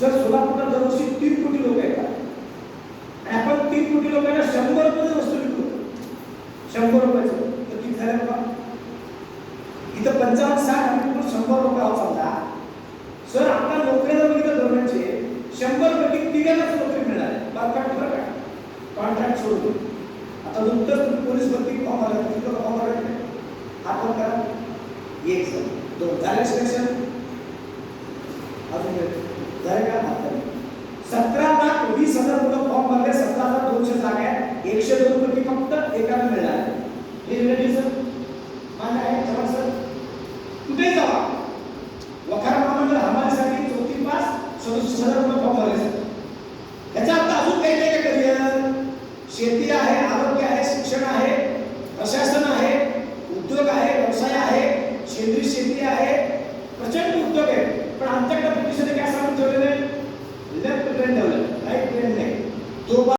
जर सोलापूरला दरवर्षी तीन कोटी लोक येतात आणि आपण तीन कोटी लोकांना शंभर रुपये वस्तू विकतो शंभर रुपयाचं. तर किती झालं बाबा? इथं पंचावन्न साठ आणि शंभर रुपये आहोत समजा. सर आपल्या नोकऱ्या जर बघितलं गव्हर्नमेंटचे शंभर पैकी तिघांनाच नोकरी मिळणार आहे. कॉन्ट्रॅक्ट बरं का? कॉन्ट्रॅक्ट सोडतो आता नुकतंच तुम्ही पोलीस भरती फॉर्म आला तिथं फॉर्म आला. हा फोन करा. एक जण दोन. झाले सिलेक्शन दरम्यान मात्र सतरा लाख वीस हजार मुलं फॉर्म भरले सतरा हजार दोनशे जागा आहेत एकशे दोन पैकी फक्त एकाने मिळणार सर मान्य आहे चला सर कुठे जावा वखार महामंडळ हमालीसाठी चौथी पास सदुसष्ट हजार रुपये फॉर्म भरले सर याचा अर्थ अजून काही नाही का करिअर शेती आहे आरोग्य आहे शिक्षण आहे प्रशासन आहे उद्योग आहे व्यवसाय आहे सेंद्रिय शेती आहे प्रचंड उद्योग आहे. turma